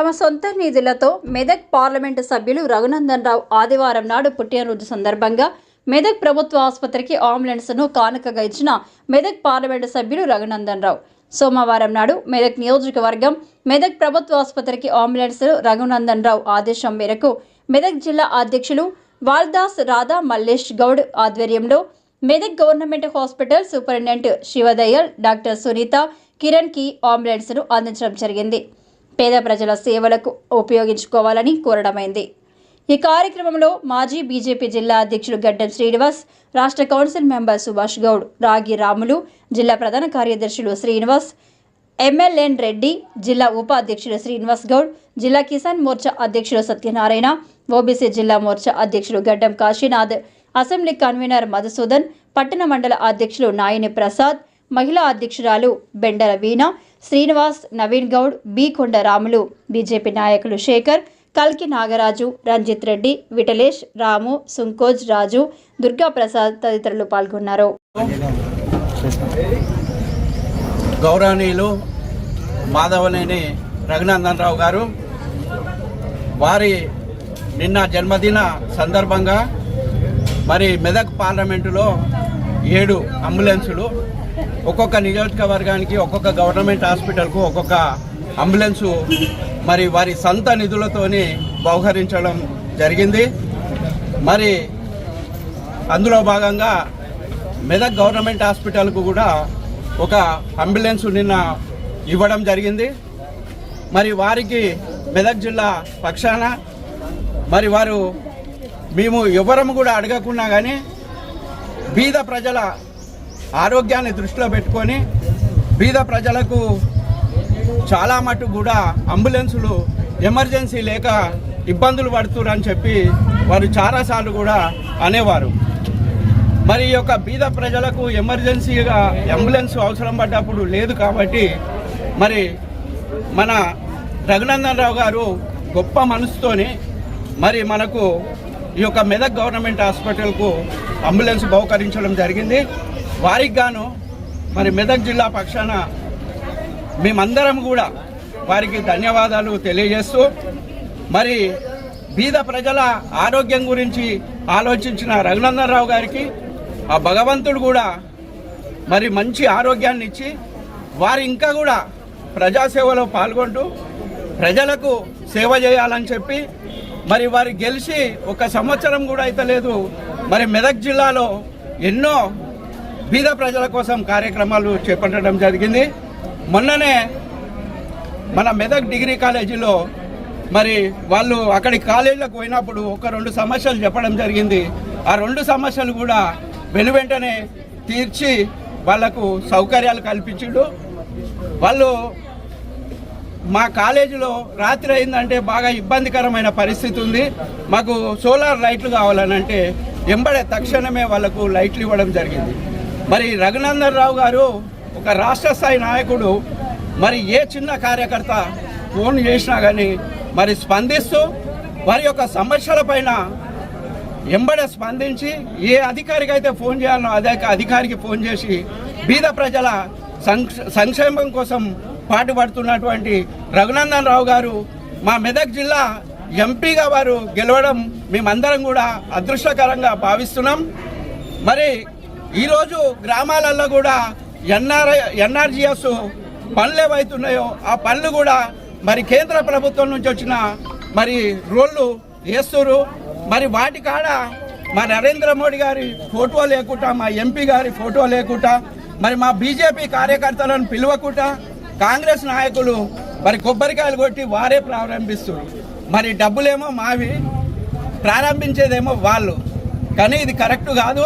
తమ సొంత నిధులతో మెదక్ పార్లమెంటు సభ్యులు రఘునందన్ రావు ఆదివారం నాడు పుట్టినరోజు సందర్భంగా మెదక్ ప్రభుత్వ ఆసుపత్రికి అంబులెన్స్ను కానుకగా ఇచ్చిన మెదక్ పార్లమెంటు సభ్యులు రఘునందన్ రావు. సోమవారం నాడు మెదక్ నియోజకవర్గం మెదక్ ప్రభుత్వ ఆసుపత్రికి అంబులెన్స్ రఘునందన్ రావు ఆదేశం మేరకు మెదక్ జిల్లా అధ్యక్షులు వాల్దాస్ రాధా మల్లేష్ గౌడ్ ఆధ్వర్యంలో Medak government hospital superintendent Shivadayal doctor Sunitha కిరణ్కి అంబులెన్స్ను అందించడం జరిగింది. పేద ప్రజల సేవలకు ఉపయోగించుకోవాలని కోరడమైంది. ఈ కార్యక్రమంలో మాజీ బీజేపీ జిల్లా అధ్యక్షులు గడ్డం శ్రీనివాస్ రాష్ట్ర కౌన్సిల్ మెంబర్ సుభాష్ గౌడ్ రాగి రాములు జిల్లా ప్రధాన కార్యదర్శులు శ్రీనివాస్ ఎంఎల్ఎన్ రెడ్డి జిల్లా ఉపాధ్యక్షుడు శ్రీనివాస్ గౌడ్ జిల్లా కిసాన్ మోర్చా అధ్యక్షుడు సత్యనారాయణ ఓబీసీ జిల్లా మోర్చా అధ్యక్షులు గడ్డం కాశీనాథ్ అసెంబ్లీ కన్వీనర్ మధుసూదన్ పట్టణ మండల అధ్యక్షులు నాయని ప్రసాద్ మహిళా అధ్యక్షురాలు బెండల వీణ శ్రీనివాస్ నవీన్ గౌడ్ బి. కొండ రాములు బీజేపీ నాయకులు శేఖర్ కల్కి నాగరాజు రంజిత్ రెడ్డి విటలేష్ రాము సుంకోజ్ రాజు దుర్గా ప్రసాద్ తదితరులు పాల్గొన్నారు. గౌరవనీయులు మాధవనేని రఘునందన్ రావు గారు వారి నిన్న జన్మదిన సందర్భంగా మరి మెదక్ పార్లమెంటులో ఏడు అంబులెన్సులు ఒక్కొక్క నియోజకవర్గానికి ఒక్కొక్క గవర్నమెంట్ హాస్పిటల్కు ఒక్కొక్క అంబులెన్సు మరి వారి సొంత నిధులతోని బహుకరించడం జరిగింది. మరి అందులో భాగంగా మెదక్ గవర్నమెంట్ హాస్పిటల్కు కూడా ఒక అంబులెన్స్ నిన్న ఇవ్వడం జరిగింది. మరి వారికి మెదక్ జిల్లా పక్షాన మరి వారు మేము ఎవరము కూడా అడగకున్నా కానీ బీద ప్రజల ఆరోగ్యాన్ని దృష్టిలో పెట్టుకొని బీద ప్రజలకు చాలా మటుకు కూడా అంబులెన్సులు ఎమర్జెన్సీ లేక ఇబ్బందులు పడుతురని చెప్పి వారు చాలాసార్లు కూడా అనేవారు. మరి ఈ యొక్క బీద ప్రజలకు ఎమర్జెన్సీగా అంబులెన్స్ అవసరం పడ్డప్పుడు లేదు కాబట్టి మరి మన రఘునందన్ రావు గారు గొప్ప మనసుతోని మరి మనకు ఈ యొక్క మెదక్ గవర్నమెంట్ హాస్పిటల్కు అంబులెన్స్ బహుకరించడం జరిగింది. వారికి గాను మరి మెదక్ జిల్లా పక్షాన మేమందరం కూడా వారికి ధన్యవాదాలు తెలియజేస్తూ మరి బీద ప్రజల ఆరోగ్యం గురించి ఆలోచించిన రఘునందన్ రావు గారికి ఆ భగవంతుడు కూడా మరి మంచి ఆరోగ్యాన్ని ఇచ్చి వారు ఇంకా కూడా ప్రజాసేవలో పాల్గొంటూ ప్రజలకు సేవ చేయాలని చెప్పి మరి వారు గెలిచి ఒక సంవత్సరం కూడా అయితే లేదు మరి మెదక్ జిల్లాలో ఎన్నో బీద ప్రజల కోసం కార్యక్రమాలు చేపట్టడం జరిగింది. మొన్ననే మన మెదక్ డిగ్రీ కాలేజీలో మరి వాళ్ళు అక్కడి కాలేజీలకు పోయినప్పుడు ఒక రెండు సమస్యలు చెప్పడం జరిగింది. ఆ రెండు సమస్యలు కూడా వెను వెంటనే తీర్చి వాళ్ళకు సౌకర్యాలు కల్పించడు. వాళ్ళు మా కాలేజీలో రాత్రి అయిందంటే బాగా ఇబ్బందికరమైన పరిస్థితి ఉంది. మాకు సోలార్ లైట్లు కావాలని అంటే ఎంబడే తక్షణమే వాళ్ళకు లైట్లు ఇవ్వడం జరిగింది. మరి రఘునందన్ రావు గారు ఒక రాష్ట్ర స్థాయి నాయకుడు. మరి ఏ చిన్న కార్యకర్త ఫోన్ చేసినా కానీ మరి స్పందిస్తూ వారి యొక్క సమస్యలపైన ఎంబడ స్పందించి ఏ అధికారికి అయితే ఫోన్ చేయాలనో అదే అధికారికి ఫోన్ చేసి బీద ప్రజల సంక్షేమం కోసం పాటుపడుతున్నటువంటి రఘునందన్ రావు గారు మా మెదక్ జిల్లా ఎంపీగా వారు గెలవడం మేమందరం కూడా అదృష్టకరంగా భావిస్తున్నాం. మరి ఈరోజు గ్రామాలలో కూడా ఎన్ఆర్ ఎన్ఆర్జిఎస్ పనులు ఏవైతున్నాయో ఆ పనులు కూడా మరి కేంద్ర ప్రభుత్వం నుంచి వచ్చిన మరి రోళ్ళు వేస్తురు మరి వాటి కాడ మా నరేంద్ర మోడీ గారి ఫోటో లేకుండా మా ఎంపీ గారి ఫోటో లేకుండా మరి మా బీజేపీ కార్యకర్తలను పిలవకుండా కాంగ్రెస్ నాయకులు మరి కొబ్బరికాయలు కొట్టి వారే ప్రారంభిస్తారు మరి డబ్బులేమో మావి ప్రారంభించేదేమో వాళ్ళు. కానీ ఇది కరెక్ట్ కాదు.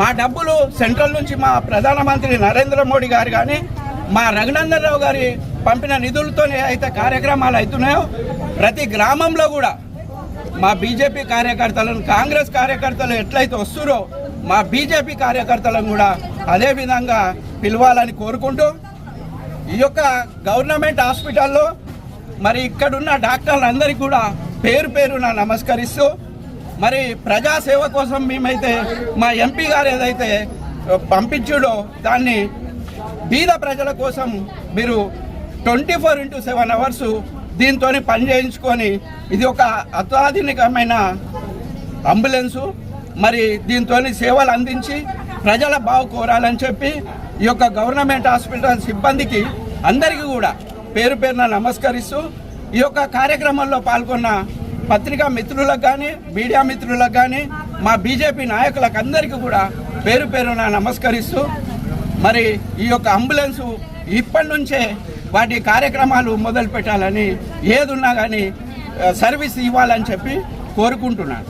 మా డబ్బులు సెంట్రల్ నుంచి మా ప్రధానమంత్రి నరేంద్ర మోడీ గారు కానీ మా రఘునందన్ రావు గారి పంపిన నిధులతోనే అయితే కార్యక్రమాలు అవుతున్నాయో ప్రతి గ్రామంలో కూడా మా బీజేపీ కార్యకర్తలను కాంగ్రెస్ కార్యకర్తలు ఎట్లయితే వస్తురో మా బీజేపీ కార్యకర్తలను కూడా అదే విధంగా పిలవాలని కోరుకుంటూ ఈ యొక్క గవర్నమెంట్ హాస్పిటల్లో మరి ఇక్కడున్న డాక్టర్లందరికీ కూడా పేరు పేరున నమస్కరిస్తూ మరి ప్రజాసేవ కోసం మేమైతే మా ఎంపీ గారు ఏదైతే పంపించుడో దాన్ని బీద ప్రజల కోసం మీరు twenty four into seven hours దీంతో పని చేయించుకొని ఇది ఒక అత్యాధునికమైన అంబులెన్సు. మరి దీంతో సేవలు అందించి ప్రజల బాగు కోరాలని చెప్పి ఈ యొక్క గవర్నమెంట్ హాస్పిటల్ సిబ్బందికి అందరికీ కూడా పేరు పేరున నమస్కరిస్తూ ఈ యొక్క కార్యక్రమంలో పాల్గొన్న పత్రికా మిత్రులకు కానీ మీడియా మిత్రులకు కానీ మా బీజేపీ నాయకులకు అందరికీ కూడా పేరు పేరున నమస్కరిస్తూ మరి ఈ యొక్క అంబులెన్సు ఇప్పటి నుంచే వాటి కార్యక్రమాలు మొదలు పెట్టాలని ఏదున్నా కానీ సర్వీస్ ఇవ్వాలని చెప్పి కోరుకుంటున్నాను.